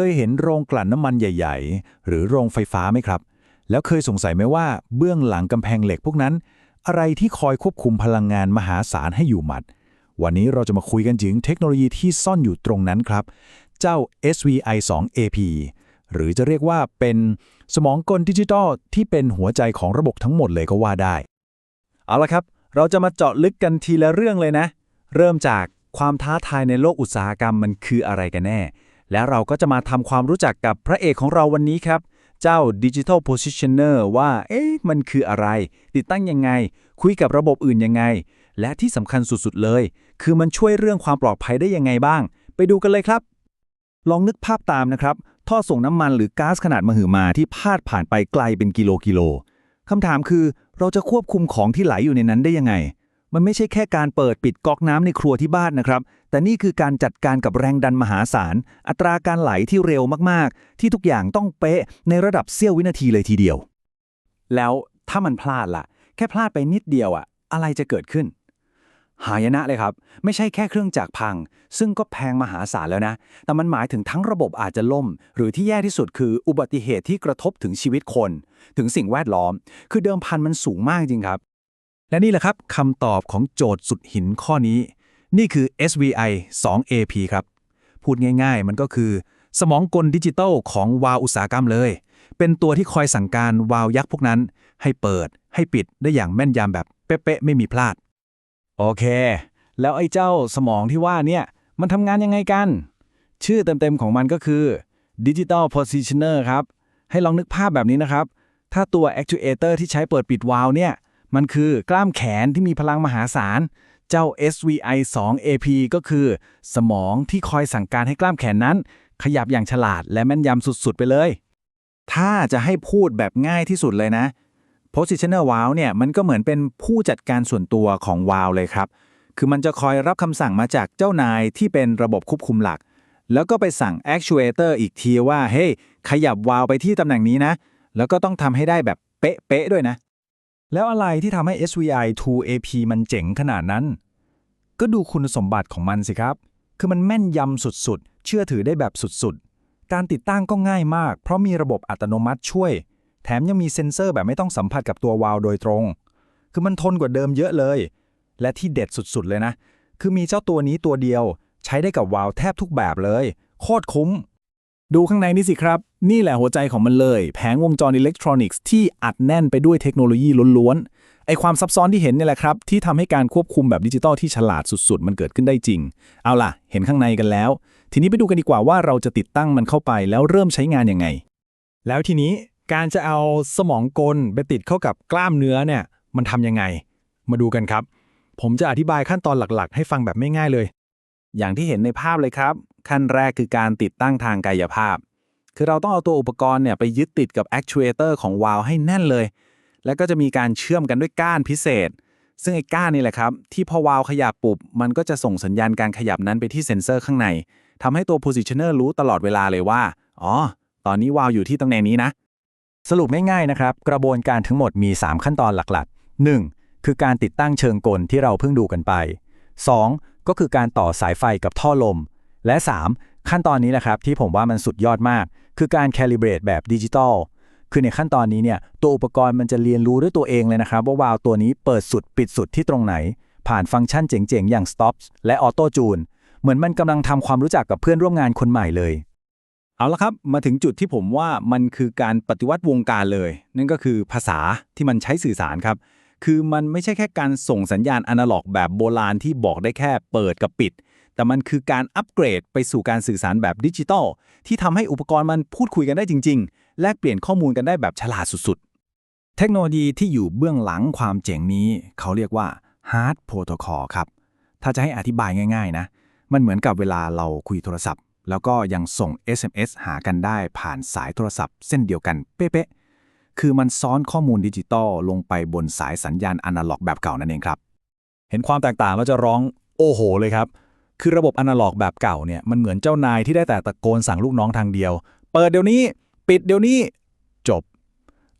เคยเห็นโรงกลั่นน้ำมันใหญ่ ๆ หรือโรงไฟฟ้าไหมครับ แล้วเคยสงสัยไหมว่าเบื้องหลังกำแพงเหล็กพวกนั้น อะไรที่คอยควบคุมพลังงานมหาศาลให้อยู่หมัด วันนี้เราจะมาคุยกันถึงเทคโนโลยีที่ซ่อนอยู่ตรงนั้นครับ เจ้า SVI 2 AP หรือจะเรียกว่าเป็นสมองกลดิจิทัลที่เป็นหัวใจของระบบทั้งหมดเลยก็ว่าได้ เอาละครับ เราจะมาเจาะลึกกันทีละเรื่องเลยนะ เริ่มจากความท้าทายในโลกอุตสาหกรรมมันคืออะไรกันแน่ แล้วเราก็จะมาทำความรู้จักกับพระเอกของเราวันนี้ครับ เจ้า Digital Positioner ว่า เอ๊ะ มันคืออะไร ติดตั้งยังไง คุยกับระบบอื่นยังไง และที่สำคัญสุดๆเลย คือมันช่วยเรื่องความปลอดภัยได้ยังไงบ้าง ไปดูกันเลยครับ ลองนึกภาพตามนะครับ ท่อส่งน้ำมันหรือก๊าซขนาดมหึมาที่พาดผ่านไปไกลเป็นกิโลกิโลคำถามคือเราจะควบคุมของที่ไหลอยู่ในนั้นได้ยังไง มันไม่ใช่แค่การเปิดปิดก๊อกน้ำในครัวที่บ้านนะครับ แต่นี่คือการจัดการกับแรงดันมหาศาล อัตราการไหลที่เร็วมากๆ ที่ทุกอย่างต้องเป๊ะในระดับเสี้ยววินาทีเลยทีเดียว แล้วถ้ามันพลาดล่ะ แค่พลาดไปนิดเดียวอะอะไรจะเกิดขึ้น หายนะเลยครับ ไม่ใช่แค่เครื่องจักรพัง ซึ่งก็แพงมหาศาลแล้วนะ แต่มันหมายถึงทั้งระบบอาจจะล่ม หรือที่แย่ที่สุดคืออุบัติเหตุที่กระทบถึงชีวิตคน ถึงสิ่งแวดล้อม คือเดิมพันมันสูงมากจริงครับ และนี่แหละครับคำตอบของโจทย์สุดหินข้อนี้ นี่คือ SVI 2 AP ครับ พูดง่ายๆ มันก็คือ สมองกลดิจิตอลของวาล์วอุตสาหกรรมเลย เป็นตัวที่คอยสั่งการวาล์วยักษ์พวกนั้น ให้เปิดให้ปิดได้อย่างแม่นยำแบบเป๊ะๆไม่มีพลาด โอเค แล้วไอ้เจ้าสมองที่ว่าเนี่ย มันทำงานยังไงกัน ชื่อเต็มๆของมันก็คือ Digital Positioner ครับ ให้ลองนึกภาพแบบนี้นะครับ ถ้าตัว Actuator ที่ใช้เปิดปิดวาล์วเนี่ย มันคือกล้ามแขนที่มีพลังมหาศาล เจ้า SVI 2 AP ก็คือ สมองที่คอยสั่งการให้กล้ามแขนนั้น ขยับอย่างฉลาดและแม่นยำสุดๆ ไปเลย ถ้าจะให้พูดแบบง่ายที่สุดเลยนะ Positioner Valve เนี่ยมันก็เหมือนเป็นผู้จัดการส่วนตัวของ Valve เลยครับ คือมันจะคอยรับคำสั่งมาจากเจ้านายที่เป็นระบบควบคุมหลัก แล้วก็ไปสั่ง Actuator อีกทีว่า เฮ้ยขยับวาลไปที่ตำแหน่งนี้นะ แล้วก็ต้องทำให้ได้แบบเป๊ะๆด้วยนะ แล้วอะไรที่ทำให้ SVI 2 AP มันเจ๋งขนาดนั้น ก็ดูคุณสมบัติของมันสิครับ คือมันแม่นยำสุดๆ เชื่อถือได้แบบสุดๆ การติดตั้งก็ง่ายมาก เพราะมีระบบอัตโนมัติช่วย แถมยังมีเซ็นเซอร์แบบไม่ต้องสัมผัสกับตัววาล์วโดยตรง คือมันทนกว่าเดิมเยอะเลย และที่เด็ดสุดๆเลยนะ คือมีเจ้าตัวนี้ตัวเดียว ใช้ได้กับวาล์วแทบทุกแบบเลย โคตรคุ้ม ดูข้างในนี่สิครับ นี่แหละหัวใจของมันเลย แผงวงจรอิเล็กทรอนิกส์ที่อัดแน่นไปด้วยเทคโนโลยีล้วนๆ ไอความซับซ้อนที่เห็นนี่แหละครับ ที่ทำให้การควบคุมแบบดิจิตอลที่ฉลาดสุดๆ มันเกิดขึ้นได้จริง เอาล่ะ เห็นข้างในกันแล้ว ทีนี้ไปดูกันดีกว่าว่าเราจะติดตั้งมันเข้าไปแล้วเริ่มใช้งานยังไง แล้วทีนี้การจะเอาสมองกลไปติดเข้ากับกล้ามเนื้อเนี่ย มันทำยังไง มาดูกันครับ ผมจะอธิบายขั้นตอนหลักๆ ให้ฟังแบบไม่ง่ายเลย อย่างที่เห็นในภาพเลยครับ ขั้นแรกคือการติดตั้งทางกายภาพ คือเราต้องเอาตัวอุปกรณ์เนี่ยไปยึดติดกับ actuator ของวาล์วให้แน่นเลย แล้วก็จะมีการเชื่อมกันด้วยก้านพิเศษ ซึ่งไอ้ก้านนี่แหละครับ ที่พอวาล์วขยับปุบ มันก็จะส่งสัญญาณการขยับนั้นไปที่เซ็นเซอร์ข้างในทำให้ตัว positioner รู้ตลอดเวลาเลยว่า อ๋อ ตอนนี้วาล์วอยู่ที่ตำแหน่งนี้นะ สรุปง่ายๆนะครับ กระบวนการทั้งหมดมี 3 ขั้นตอนหลักๆ 1. คือการติดตั้งเชิงกลที่เราเพิ่งดูกันไป 2. ก็คือการต่อสายไฟกับท่อลม และ 3. ขั้นตอนนี้แหละครับที่ผมว่ามันสุดยอดมาก คือการ calibrate แบบดิจิตอลคือในขั้นตอนนี้เนี่ยตัวอุปกรณ์มันจะเรียนรู้ด้วยตัวเองเลยนะครับ ว่าวาล์วตัวนี้เปิดสุดปิดสุดที่ตรงไหน ผ่านฟังก์ชันเจ๋งๆ อย่าง stops และ auto tune เหมือนมันกำลังทำความรู้จักกับเพื่อนร่วมงานคนใหม่เลย เอาละครับ มาถึงจุดที่ผมว่ามันคือการปฏิวัติวงการเลย นั่นก็คือภาษาที่มันใช้สื่อสารครับ คือมันไม่ใช่แค่การส่งสัญญาณอนาล็อกแบบโบราณที่บอกได้แค่เปิดกับปิด แต่มันคือการอัปเกรดไปสู่การสื่อสารแบบดิจิตอลที่ทำให้อุปกรณ์มันพูดคุยกันได้จริง ๆ แลกเปลี่ยนข้อมูลกันได้แบบฉลาดสุดๆ เทคโนโลยีที่อยู่เบื้องหลังความเจ๋งนี้ เขาเรียกว่า Hard Protocol ครับ ถ้าจะให้อธิบายง่าย ๆ นะ มันเหมือนกับเวลาเราคุยโทรศัพท์ แล้วก็ยังส่ง SMS หากันได้ผ่านสายโทรศัพท์ เส้นเดียวกันเป๊ะๆคือมันซ้อนข้อมูลดิจิตอลลงไปบนสายสัญญาณอนาล็อกแบบเก่านั่นเองครับ เห็นความแตกต่างแล้วจะร้องโอ้โหเลยครับ คือระบบอนาล็อกแบบเก่าเนี่ยมันเหมือนเจ้านายที่ได้แต่ตะโกนสั่งลูกน้องทางเดียว เปิดเดี๋ยวนี้ปิดเดี๋ยวนี้จบ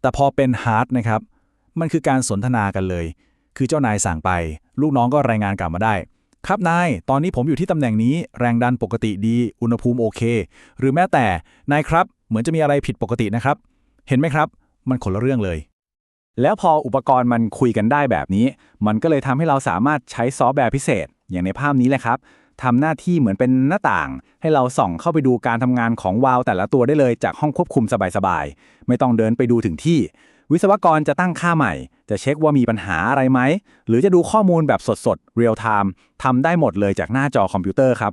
แต่พอเป็นฮาร์ดนะครับมันคือการสนทนากันเลย คือเจ้านายสั่งไป ลูกน้องก็รายงานกลับมาได้ ครับนาย ตอนนี้ผมอยู่ที่ตำแหน่งนี้ แรงดันปกติดี อุณหภูมิโอเค หรือแม้แต่ นายครับ เหมือนจะมีอะไรผิดปกตินะครับ เห็นไหมครับ มันคนละเรื่องเลย แล้วพออุปกรณ์มันคุยกันได้แบบนี้ มันก็เลยทำให้เราสามารถใช้ซอฟต์แวร์พิเศษ อย่างในภาพนี้แหละครับ ทำหน้าที่เหมือนเป็นหน้าต่าง ให้เราส่องเข้าไปดูการทำงานของวาล์วแต่ละตัวได้เลยจากห้องควบคุมสบายๆ ไม่ต้องเดินไปดูถึงที่ วิศวกรจะตั้งค่าใหม่ จะเช็คว่ามีปัญหาอะไรไหม หรือจะดูข้อมูลแบบสดๆเรียลไทม์ทำได้หมดเลยจากหน้าจอคอมพิวเตอร์ครับ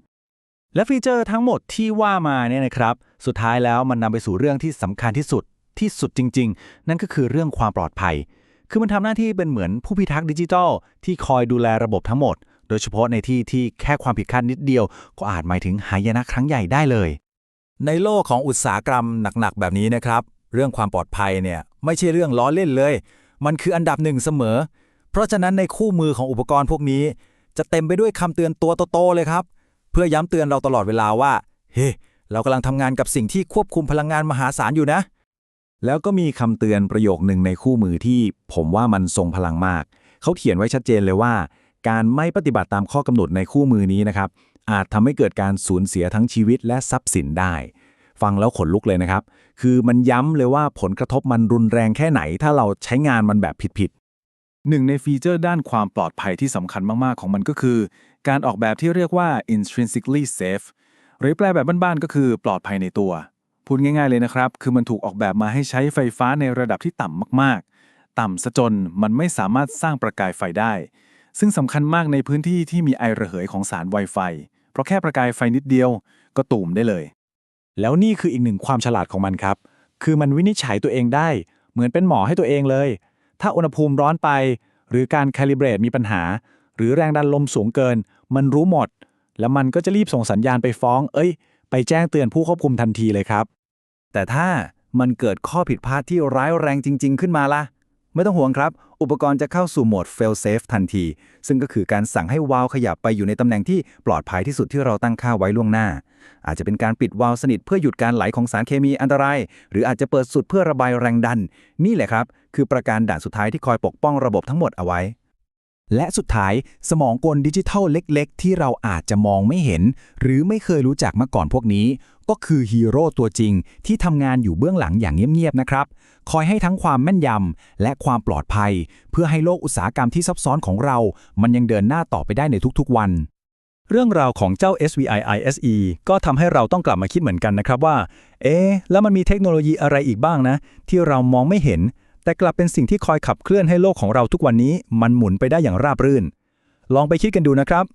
และฟีเจอร์ทั้งหมดที่ว่ามาเนี่ยนะครับ สุดท้ายแล้วมันนำไปสู่เรื่องที่สำคัญที่สุดที่สุดจริง ๆ นั่นก็คือเรื่องความปลอดภัย คือมันทำหน้าที่เป็นเหมือนผู้พิทักษ์ดิจิทัลที่คอยดูแลระบบทั้งหมด โดยเฉพาะในที่ที่แค่ความผิดพลาดนิดเดียว ก็อาจหมายถึงหายนะครั้งใหญ่ได้เลย ในโลกของอุตสาหกรรมหนักๆแบบนี้นะครับ เรื่องความปลอดภัยเนี่ยไม่ใช่เรื่องล้อเล่นเลย มันคืออันดับหนึ่งเสมอ เพราะฉะนั้นในคู่มือของอุปกรณ์พวกนี้ จะเต็มไปด้วยคำเตือนตัวโตๆเลยครับ เพื่อย้ำเตือนเราตลอดเวลาว่า เฮ้เรากำลังทำงานกับสิ่งที่ควบคุมพลังงานมหาศาลอยู่นะ แล้วก็มีคำเตือนประโยคหนึ่งในคู่มือที่ ผมว่ามันทรงพลังมาก เขาเขียนไว้ชัดเจนเลยว่า การไม่ปฏิบัติตามข้อกำหนดในคู่มือนี้นะครับ อาจทำให้เกิดการสูญเสียทั้งชีวิตและทรัพย์สินได้ ฟังแล้วขนลุกเลยนะครับ คือมันย้ำเลยว่าผลกระทบมันรุนแรงแค่ไหน ถ้าเราใช้งานมันแบบผิดหนึ่งในฟีเจอร์ด้านความปลอดภัยที่สำคัญมาก ๆ ของมันก็คือ การออกแบบที่เรียกว่า intrinsically safe หรือแปลแบบบ้าน ๆ ก็คือปลอดภัยในตัว พูดง่าย ๆ เลยนะครับ คือมันถูกออกแบบมาให้ใช้ไฟฟ้าในระดับที่ต่ำมาก ๆ ต่ำซะจนมันไม่สามารถสร้างประกายไฟได้ ซึ่งสำคัญมากในพื้นที่ที่มีไอระเหยของสาร Wi-Fi เพราะแค่ประกายไฟนิดเดียวก็ตูมได้เลย แล้วนี่คืออีกหนึ่งความฉลาดของมันครับ คือมันวินิจฉัยตัวเองได้ เหมือนเป็นหมอให้ตัวเองเลย ถ้าอุณหภูมิร้อนไป หรือการคาลิเบรตมีปัญหา หรือแรงดันลมสูงเกิน มันรู้หมด แล้วมันก็จะรีบส่งสัญญาณไปฟ้อง เอ้ย ไปแจ้งเตือนผู้ควบคุมทันทีเลยครับ แต่ถ้ามันเกิดข้อผิดพลาดที่ร้ายแรงจริง ๆ ขึ้นมาล่ะ ไม่ต้องห่วงครับ อุปกรณ์จะเข้าสู่โหมด fail safe ทันที ซึ่งก็คือการสั่งให้วาล์วขยับไปอยู่ในตำแหน่งที่ปลอดภัยที่สุดที่เราตั้งค่าไว้ล่วงหน้า อาจจะเป็นการปิดวาล์วสนิทเพื่อหยุดการไหลของสารเคมีอันตราย หรืออาจจะเปิดสุดเพื่อระบายแรงดัน นี่แหละครับ คือประการด่านสุดท้ายที่คอยปกป้องระบบทั้งหมดเอาไว้ และสุดท้ายสมองกลดิจิทัลเล็กๆ ที่เราอาจจะมองไม่เห็น หรือไม่เคยรู้จักมาก่อนพวกนี้ ก็คือฮีโร่ตัวจริง ที่ทำงานอยู่เบื้องหลังอย่างเงียบๆนะครับ คอยให้ทั้งความแม่นยำและความปลอดภัย เพื่อให้โลกอุตสาหกรรมที่ซับซ้อนของเรา มันยังเดินหน้าต่อไปได้ในทุกๆวัน เรื่องราวของเจ้า SVI ISE ก็ทำให้เราต้องกลับมาคิดเหมือนกันนะครับว่า เอ๊แล้วมันมีเทคโนโลยีอะไรอีกบ้างนะ ที่เรามองไม่เห็น แต่กลับเป็นสิ่งที่คอยขับเคลื่อนให้โลกของเราทุกวันนี้มันหมุนไปได้อย่างราบรื่น ลองไปคิดกันดูนะครับ